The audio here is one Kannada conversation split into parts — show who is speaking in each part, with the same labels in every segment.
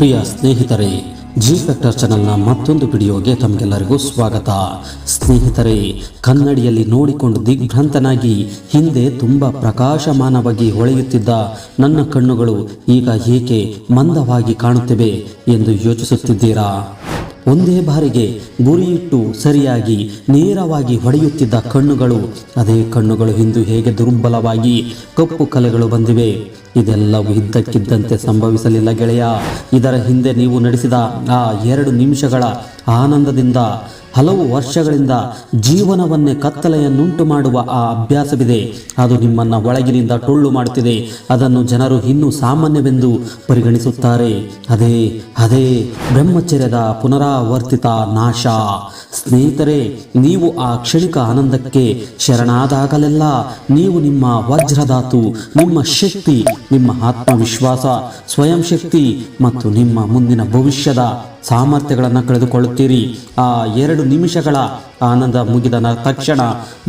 Speaker 1: ಪ್ರಿಯ ಸ್ನೇಹಿತರೆ ಜಿ ಫ್ಯಾಕ್ಟರ್ ಚಾನೆಲ್ನ ಮತ್ತೊಂದು ವಿಡಿಯೋಗೆ ತಮಗೆಲ್ಲರಿಗೂ ಸ್ವಾಗತ. ಸ್ನೇಹಿತರೆ, ಕನ್ನಡಿಯಲ್ಲಿ ನೋಡಿಕೊಂಡು ದಿಗ್ಭ್ರಾಂತನಾಗಿ, ಹಿಂದೆ ತುಂಬ ಪ್ರಕಾಶಮಾನವಾಗಿ ಹೊಳೆಯುತ್ತಿದ್ದ ನನ್ನ ಕಣ್ಣುಗಳು ಈಗ ಏಕೆ ಮಂದವಾಗಿ ಕಾಣುತ್ತಿವೆ ಎಂದು ಯೋಚಿಸುತ್ತಿದ್ದೀರಾ? ಒಂದೇ ಬಾರಿಗೆ ಗುರಿಯಿಟ್ಟು ಸರಿಯಾಗಿ ನೇರವಾಗಿ ಹೊಡೆಯುತ್ತಿದ್ದ ಕಣ್ಣುಗಳು, ಅದೇ ಕಣ್ಣುಗಳು ಇಂದು ಹೇಗೆ ದುರ್ಬಲವಾಗಿ ಕಪ್ಪು ಕಲೆಗಳು ಬಂದಿವೆ, ಇದೆಲ್ಲವೂ ಇದ್ದಕ್ಕಿದ್ದಂತೆ ಸಂಭವಿಸಲಿಲ್ಲ ಗೆಳೆಯ. ಇದರ ಹಿಂದೆ ನೀವು ನಡೆಸಿದ ಆ ಎರಡು ನಿಮಿಷಗಳ ಆನಂದದಿಂದ ಹಲವು ವರ್ಷಗಳಿಂದ ಜೀವನವನ್ನೇ ಕತ್ತಲೆಯನ್ನುಂಟು ಮಾಡುವ ಆ ಅಭ್ಯಾಸವಿದೆ. ಅದು ನಿಮ್ಮನ್ನು ಒಳಗಿನಿಂದ ಟೊಳ್ಳು ಮಾಡುತ್ತಿದೆ. ಅದನ್ನು ಜನರು ಇನ್ನೂ ಸಾಮಾನ್ಯವೆಂದು ಪರಿಗಣಿಸುತ್ತಾರೆ. ಅದೇ ಅದೇ ಬ್ರಹ್ಮಚರ್ಯದ ಪುನರಾವರ್ತಿತ ನಾಶ. ಸ್ನೇಹಿತರೆ, ನೀವು ಆ ಕ್ಷಣಿಕ ಆನಂದಕ್ಕೆ ಶರಣಾದಾಗಲೆಲ್ಲ ನೀವು ನಿಮ್ಮ ವಜ್ರಧಾತು, ನಿಮ್ಮ ಶಕ್ತಿ, ನಿಮ್ಮ ಆತ್ಮವಿಶ್ವಾಸ, ಸ್ವಯಂ ಶಕ್ತಿ ಮತ್ತು ನಿಮ್ಮ ಮುಂದಿನ ಭವಿಷ್ಯದ ಸಾಮರ್ಥ್ಯಗಳನ್ನು ಕಳೆದುಕೊಳ್ಳುತ್ತೀರಿ. ಆ ಎರಡು ನಿಮಿಷಗಳ ಆನಂದ ಮುಗಿದ ತಕ್ಷಣ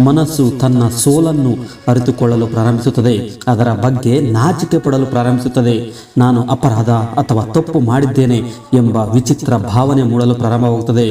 Speaker 1: ಮನಸ್ಸು ತನ್ನ ಸೋಲನ್ನು ಅರಿತುಕೊಳ್ಳಲು ಪ್ರಾರಂಭಿಸುತ್ತದೆ. ಅದರ ಬಗ್ಗೆ ನಾಚಿಕೆ ಪಡಲು ಪ್ರಾರಂಭಿಸುತ್ತದೆ. ನಾನು ಅಪರಾಧ ಅಥವಾ ತಪ್ಪು ಮಾಡಿದ್ದೇನೆ ಎಂಬ ವಿಚಿತ್ರ ಭಾವನೆ ಮೂಡಲು ಪ್ರಾರಂಭವಾಗುತ್ತದೆ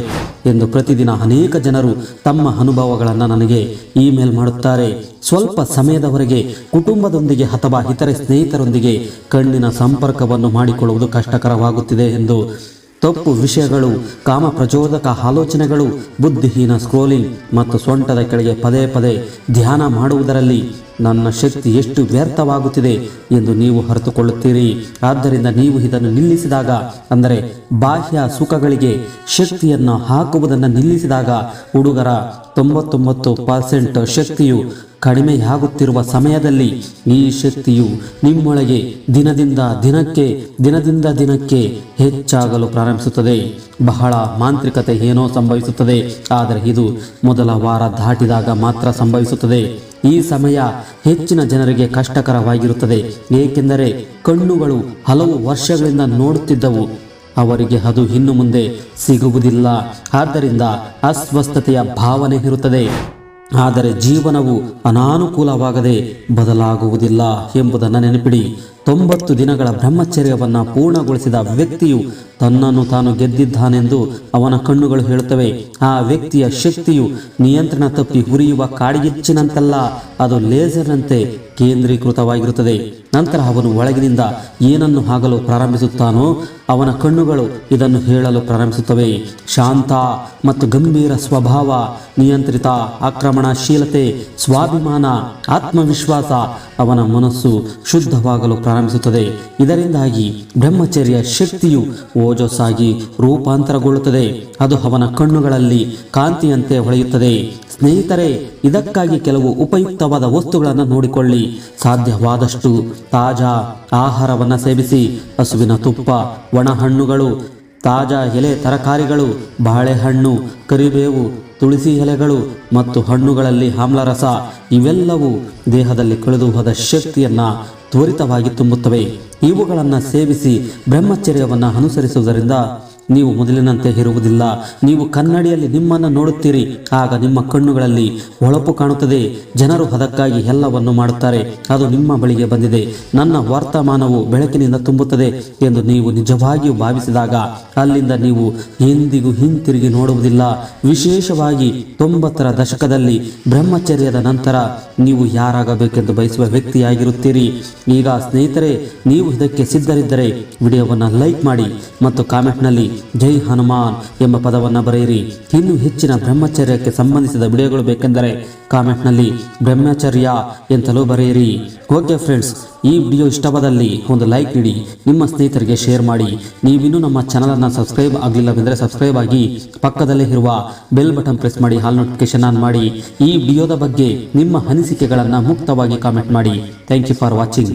Speaker 1: ಎಂದು ಪ್ರತಿದಿನ ಅನೇಕ ಜನರು ತಮ್ಮ ಅನುಭವಗಳನ್ನು ನನಗೆ ಇಮೇಲ್ ಮಾಡುತ್ತಾರೆ. ಸ್ವಲ್ಪ ಸಮಯದವರೆಗೆ ಕುಟುಂಬದೊಂದಿಗೆ ಅಥವಾ ಇತರೆ ಸ್ನೇಹಿತರೊಂದಿಗೆ ಕಣ್ಣಿನ ಸಂಪರ್ಕವನ್ನು ಮಾಡಿಕೊಳ್ಳುವುದು ಕಷ್ಟಕರವಾಗುತ್ತಿದೆ ಎಂದು ತಪ್ಪು ವಿಷಯಗಳು, ಕಾಮ ಪ್ರಚೋದಕ ಆಲೋಚನೆಗಳು, ಬುದ್ಧಿಹೀನ ಸ್ಕ್ರೋಲಿಂಗ್ ಮತ್ತು ಸೊಂಟದ ಕೆಳಗೆ ಪದೇ ಪದೇ ಧ್ಯಾನ ಮಾಡುವುದರಲ್ಲಿ ನನ್ನ ಶಕ್ತಿ ಎಷ್ಟು ವ್ಯರ್ಥವಾಗುತ್ತಿದೆ ಎಂದು ನೀವು ಹರಿತುಕೊಳ್ಳುತ್ತೀರಿ ಆದ್ದರಿಂದ ನೀವು ಇದನ್ನು ನಿಲ್ಲಿಸಿದಾಗ, ಅಂದರೆ ಬಾಹ್ಯ ಸುಖಗಳಿಗೆ ಶಕ್ತಿಯನ್ನು ಹಾಕುವುದನ್ನು ನಿಲ್ಲಿಸಿದಾಗ ಹುಡುಗರ ತೊಂಬತ್ತೊಂಬತ್ತು ಪರ್ಸೆಂಟ್ ಶಕ್ತಿಯು ಕಡಿಮೆಯಾಗುತ್ತಿರುವ ಸಮಯದಲ್ಲಿ ಈ ಶಕ್ತಿಯು ನಿಮ್ಮೊಳಗೆ ದಿನದಿಂದ ದಿನಕ್ಕೆ ದಿನದಿಂದ ದಿನಕ್ಕೆ ಹೆಚ್ಚಾಗಲು ಪ್ರಾರಂಭಿಸುತ್ತದೆ. ಬಹಳ ಮಾಂತ್ರಿಕತೆ ಏನೋ ಸಂಭವಿಸುತ್ತದೆ, ಆದರೆ ಇದು ಮೊದಲ ವಾರ ದಾಟಿದಾಗ ಮಾತ್ರ ಸಂಭವಿಸುತ್ತದೆ. ಈ ಸಮಯ ಹೆಚ್ಚಿನ ಜನರಿಗೆ ಕಷ್ಟಕರವಾಗಿರುತ್ತದೆ, ಏಕೆಂದರೆ ಕಣ್ಣುಗಳು ಹಲವು ವರ್ಷಗಳಿಂದ ನೋಡುತ್ತಿದ್ದವು. ಅವರಿಗೆ ಅದು ಇನ್ನು ಮುಂದೆ ಸಿಗುವುದಿಲ್ಲ, ಆದ್ದರಿಂದ ಅಸ್ವಸ್ಥತೆಯ ಭಾವನೆ ಇರುತ್ತದೆ. ಆದರೆ ಜೀವನವು ಅನಾನುಕೂಲವಾಗದೆ ಬದಲಾಗುವುದಿಲ್ಲ ಎಂಬುದನ್ನು ನೆನಪಿಡಿ. ತೊಂಬತ್ತು ದಿನಗಳ ಬ್ರಹ್ಮಚರ್ಯವನ್ನು ಪೂರ್ಣಗೊಳಿಸಿದ ವ್ಯಕ್ತಿಯು ತನ್ನನ್ನು ತಾನು ಗೆದ್ದಿದ್ದಾನೆಂದು ಅವನ ಕಣ್ಣುಗಳು ಹೇಳುತ್ತವೆ. ಆ ವ್ಯಕ್ತಿಯ ಶಕ್ತಿಯು ನಿಯಂತ್ರಣ ತಪ್ಪಿ ಹುರಿಯುವ ಕಾಡಿಗಿಚ್ಚಿನಂತಲ್ಲ, ಅದು ಲೇಸರ್ನಂತೆ ಕೇಂದ್ರೀಕೃತವಾಗಿರುತ್ತದೆ. ನಂತರ ಅವನು ಒಳಗಿನಿಂದ ಏನನ್ನು ಆಗಲು ಪ್ರಾರಂಭಿಸುತ್ತಾನೋ, ಅವನ ಕಣ್ಣುಗಳು ಇದನ್ನು ಹೇಳಲು ಪ್ರಾರಂಭಿಸುತ್ತವೆ. ಶಾಂತ ಮತ್ತು ಗಂಭೀರ ಸ್ವಭಾವ, ನಿಯಂತ್ರಿತ ಆಕ್ರಮಣಶೀಲತೆ, ಸ್ವಾಭಿಮಾನ, ಆತ್ಮವಿಶ್ವಾಸ, ಅವನ ಮನಸ್ಸು ಶುದ್ಧವಾಗಲು ಪ್ರಾರಂಭಿಸುತ್ತದೆ. ಇದರಿಂದಾಗಿ ಬ್ರಹ್ಮಚರ್ಯ ಶಕ್ತಿಯು ಓಜಸ್ಸಾಗಿ ರೂಪಾಂತರಗೊಳ್ಳುತ್ತದೆ. ಅದು ಅವನ ಕಣ್ಣುಗಳಲ್ಲಿ ಕಾಂತಿಯಂತೆ ಹೊಳೆಯುತ್ತದೆ. ಸ್ನೇಹಿತರೆ, ಇದಕ್ಕಾಗಿ ಕೆಲವು ಉಪಯುಕ್ತವಾದ ವಸ್ತುಗಳನ್ನು ನೋಡಿಕೊಳ್ಳಿ. ಸಾಧ್ಯವಾದಷ್ಟು ತಾಜಾ ಆಹಾರವನ್ನು ಸೇವಿಸಿ. ಹಸುವಿನ ತುಪ್ಪ, ಒಣ ಹಣ್ಣುಗಳು ತಾಜಾ ಎಲೆ ತರಕಾರಿಗಳು, ಬಾಳೆಹಣ್ಣು, ಕರಿಬೇವು, ತುಳಸಿ ಎಲೆಗಳು ಮತ್ತು ಹಣ್ಣುಗಳಲ್ಲಿ ಆಮ್ಲರಸ ಇವೆಲ್ಲವೂ ದೇಹದಲ್ಲಿ ಕಳೆದು ಹೋದ ಶಕ್ತಿಯನ್ನು ತ್ವರಿತವಾಗಿ ತುಂಬುತ್ತವೆ. ಇವುಗಳನ್ನು ಸೇವಿಸಿ ಬ್ರಹ್ಮಚರ್ಯವನ್ನು ಅನುಸರಿಸುವುದರಿಂದ ನೀವು ಮೊದಲಿನಂತೆ ಇರುವುದಿಲ್ಲ ನೀವು ಕನ್ನಡಿಯಲ್ಲಿ ನಿಮ್ಮನ್ನು ನೋಡುತ್ತೀರಿ. ಆಗ ನಿಮ್ಮ ಕಣ್ಣುಗಳಲ್ಲಿ ಹೊಳಪು ಕಾಣುತ್ತದೆ. ಜನರು ಅದಕ್ಕಾಗಿ ಎಲ್ಲವನ್ನು ಮಾಡುತ್ತಾರೆ. ಅದು ನಿಮ್ಮ ಬಳಿಗೆ ಬಂದಿದೆ. ನನ್ನ ವರ್ತಮಾನವು ಬೆಳಕಿನಿಂದ ತುಂಬುತ್ತದೆ ಎಂದು ನೀವು ನಿಜವಾಗಿಯೂ ಭಾವಿಸಿದಾಗ ಅಲ್ಲಿಂದ ನೀವು ಎಂದಿಗೂ ಹಿಂತಿರುಗಿ ನೋಡುವುದಿಲ್ಲ. ವಿಶೇಷವಾಗಿ ತೊಂಬತ್ತರ ದಶಕದಲ್ಲಿ ಬ್ರಹ್ಮಚರ್ಯದ ನಂತರ ನೀವು ಯಾರಾಗಬೇಕೆಂದು ಬಯಸುವ ವ್ಯಕ್ತಿಯಾಗಿರುತ್ತೀರಿ. ಈಗ ಸ್ನೇಹಿತರೆ, ನೀವು ಇದಕ್ಕೆ ಸಿದ್ಧರಿದ್ದರೆ ವಿಡಿಯೋವನ್ನು ಲೈಕ್ ಮಾಡಿ ಮತ್ತು ಕಾಮೆಂಟ್ನಲ್ಲಿ ಜೈ ಹನುಮಾನ್ ಎಂಬ ಪದವನ್ನು ಬರೆಯಿರಿ. ಇನ್ನು ಹೆಚ್ಚಿನ ಬ್ರಹ್ಮಚರ್ಯಕ್ಕೆ ಸಂಬಂಧಿಸಿದ ವಿಡಿಯೋಗಳು ಬೇಕೆಂದರೆ ಕಾಮೆಂಟ್ನಲ್ಲಿ ಬ್ರಹ್ಮಚರ್ಯ ಎಂತಲೂ ಬರೆಯಿರಿ. ಓಕೆ ಫ್ರೆಂಡ್ಸ್, ಈ ವಿಡಿಯೋ ಇಷ್ಟವಾದಲ್ಲಿ ಒಂದು ಲೈಕ್ ನೀಡಿ, ನಿಮ್ಮ ಸ್ನೇಹಿತರಿಗೆ ಶೇರ್ ಮಾಡಿ. ನೀವಿನ್ನೂ ನಮ್ಮ ಚಾನಲನ್ನು ಸಬ್ಸ್ಕ್ರೈಬ್ ಆಗಲಿಲ್ಲವೆಂದರೆ ಸಬ್ಸ್ಕ್ರೈಬ್ ಆಗಿ ಪಕ್ಕದಲ್ಲೇ ಇರುವ ಬೆಲ್ ಬಟನ್ ಪ್ರೆಸ್ ಮಾಡಿ, ಹಾಲ್ ನೋಟಿಫಿಕೇಶನ್ ಆನ್ ಮಾಡಿ. ಈ ವಿಡಿಯೋದ ಬಗ್ಗೆ ನಿಮ್ಮ ಅನಿಸಿಕೆಗಳನ್ನು ಮುಕ್ತವಾಗಿ ಕಾಮೆಂಟ್ ಮಾಡಿ. Thank you for watching.